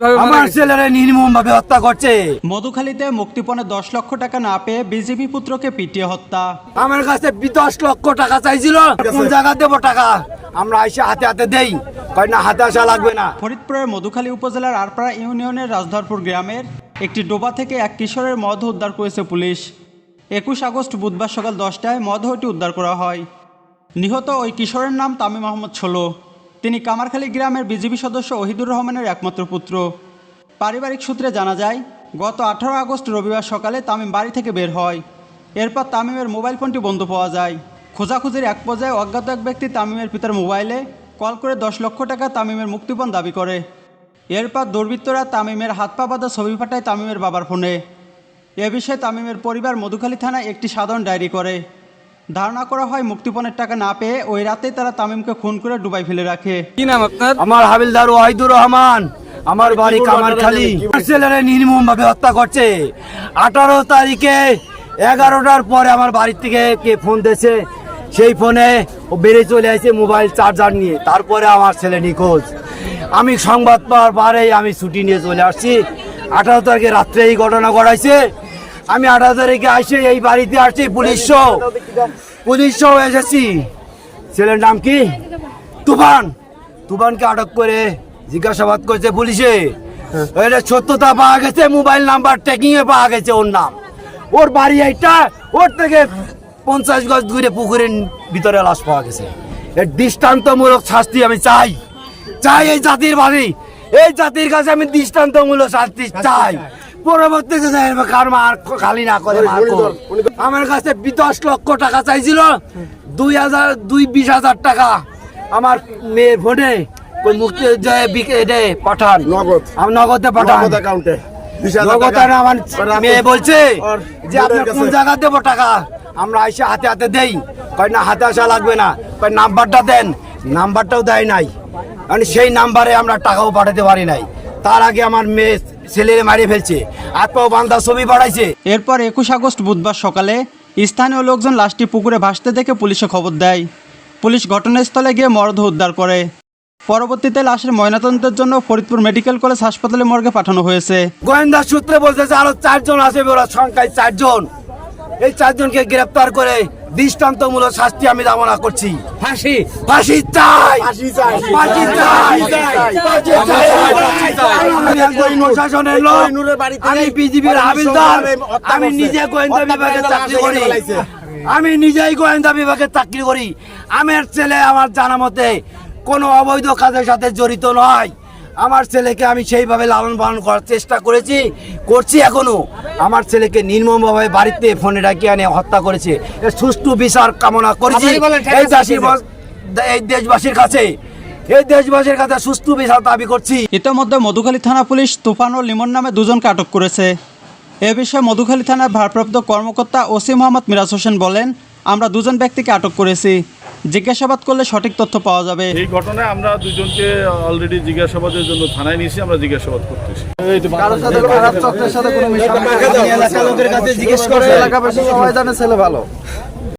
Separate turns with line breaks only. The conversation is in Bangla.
আমার ছেলেরা নির্মম ভাবে হত্যা করছে।
মধুখালীতে মুক্তিপণে দশ লক্ষ টাকা না পেয়ে বিজেপি পুত্রকে পিটিয়ে হত্যা।
আমার কাছে দশ লক্ষ টাকা চাইছিল কোন জায়গা দেবো টাকা? আমরা এসে হাতে হাতে দেই। না হাতে আসা লাগবে না।
ফরিদপুরের মধুখালী উপজেলার আরপাড়া ইউনিয়নের রাজধরপুর গ্রামের একটি ডোবা থেকে এক কিশোরের মদ উদ্ধার করেছে পুলিশ। একুশ আগস্ট বুধবার সকাল দশটায় মদহটি উদ্ধার করা হয়। নিহত ওই কিশোরের নাম তামিম আহমদ ছোলো তিনি কামারখালী গ্রামের বিজেপি সদস্য ওহিদুর রহমানের একমাত্র পুত্র। পারিবারিক সূত্রে জানা যায়, গত আঠারো আগস্ট রবিবার সকালে তামিম বাড়ি থেকে বের হয়। এরপর তামিমের মোবাইল ফোনটি বন্ধ পাওয়া যায়। খোঁজাখুঁজির এক পর্যায়ে অজ্ঞাত এক ব্যক্তি তামিমের পিতার মোবাইলে কল করে দশ লক্ষ টাকা তামিমের মুক্তিপণ দাবি করে। এরপর দুর্বৃত্তরা তামিমের হাত পা বাঁধা ছবি পাঠায় তামিমের বাবার ফোনে। এ বিষয়ে তামিমের পরিবার মধুখালী থানায় একটি সাধারণ ডায়েরি করে। ধারণা করা হয় মুক্তিপণের টাকা না পেয়ে ওই রাতেই তারা তামিমকে খুন করে ডুবাই ফেলে রাখে।
কি নাম আপনার?
আমার হাবিলদার ওয়াহিদুর রহমান আমার বাড়ি কামারখালী। ছেলেরা নির্মম ভাবে হত্যা করছে। আঠারো তারিখে এগারোটার পরে আমার বাড়ির থেকে কে ফোন দিয়েছে সেই ফোনে ও বেড়ে চলে আসে মোবাইল চার্জার নিয়ে। তারপরে আমার ছেলে নিখোঁজ। আমি সংবাদ পাওয়ার পরেই আমি ছুটি নিয়ে চলে আসছি। আঠারো তারিখে রাত্রে এই ঘটনা ঘটাইছে। আমি আঠারো তারিখে আসে এই বাড়িতে আসছি পুলিশ সহ। পুলিশ সহ এসেছি। ছেলের নাম কি? তুফান। তুফানকে আটক করে জিজ্ঞাসাবাদ করছে পুলিশে। এটা সত্যতা পাওয়া গেছে মোবাইল নাম্বার ট্রেকিং এ পাওয়া গেছে ওর নাম। ওর বাড়ি এইটা ওর থেকে পঞ্চাশ গজ দূরে পুকুরের ভিতরে লাশ পাওয়া গেছে। এর দৃষ্টান্তমূলক শাস্তি আমি চাই। চাই এই জাতির বাড়ি এই জাতির কাছে আমি দৃষ্টান্তমূলক শাস্তি চাই। পরবর্তীতে কার মার খালি না করে মার আমার কাছে দশ লক্ষ টাকা চাইছিল দুই হাজার দুই বিশ হাজার টাকা। আমার মেয়ের ফোনে ওই মুক্তি বিকে পাঠান।
নগদ।
আমি নগদে পাঠান।
অ্যাকাউন্টে
নগদ আমার মেয়ে বলছে যে আপনার কোন। জায়গা দেবো টাকা? আমরা এসে হাতে হাতে দেই। কয় না হাতে আসা লাগবে না। কয় নাম্বারটা দেন। নাম্বারটাও দেয় নাই। মানে সেই নাম্বারে আমরা টাকাও পাঠাতে পারি নাই। তার আগে আমার মেয়ে ছেলেরে মারিয়ে ফেলছে। হাত পাও বান্ধা ছবি পাঠাইছে
এরপর একুশ আগস্ট বুধবার সকালে স্থানীয় লোকজন লাশটি পুকুরে ভাসতে দেখে পুলিশে খবর দেয়। পুলিশ ঘটনাস্থলে গিয়ে মরদেহ উদ্ধার করে। পরবর্তীতে লাশের ময়নাতদন্তের জন্য ফরিদপুর মেডিকেল কলেজ হাসপাতালে মর্গে পাঠানো হয়েছে।
গোয়েন্দা সূত্রে বলতেছে আরও চারজন আছে ওরা সংখ্যায় চারজন। এই চারজনকে গ্রেপ্তার করে দৃষ্টান্তমূলক শাস্তি আমি কামনা করছি। ফাঁসি। ফাঁসি চাই।
ফাঁসি চাই।
ফাঁসি চাই। হাবিলদার। আমি নিজে গোয়েন্দা বিভাগে চাকরি করি। আমি নিজেই গোয়েন্দা বিভাগে চাকরি করি। আমার ছেলে আমার জানা মতে কোনো অবৈধ কাজের সাথে জড়িত নয়। আমার ছেলেকে আমি সেইভাবে লালন পালন করার চেষ্টা করেছি করছি এখনও। আমার ছেলেকে নির্মমভাবে বাড়িতে ফোনে ডাকি আনে হত্যা করেছে। সুষ্ঠু বিচার কামনা করেছি। এই দেশবাসীর কাছে এই দেশবাসীর কাছে সুষ্ঠু বিচার দাবি করছি।
ইতোমধ্যে মধুখালী থানা পুলিশ তুফান ও লিমন নামে দুজনকে আটক করেছে। এ বিষয়ে মধুখালী থানার ভারপ্রাপ্ত কর্মকর্তা ওসি মোহাম্মদ মিরাজ হোসেন বলেন আমরা দুজন ব্যক্তিকে আটক করেছি। জিজ্ঞাসাবাদ করলে সঠিক তথ্য পাওয়া যাবে।
এই ঘটনায় আমরা দুজনকে অলরেডি জিজ্ঞাসাবাদের জন্য থানায় নিয়েছি আমরা জিজ্ঞাসাবাদ করতেছি।
জিজ্ঞেস করে
এলাকাবাসী সবাই জানে ছেলে ভালো।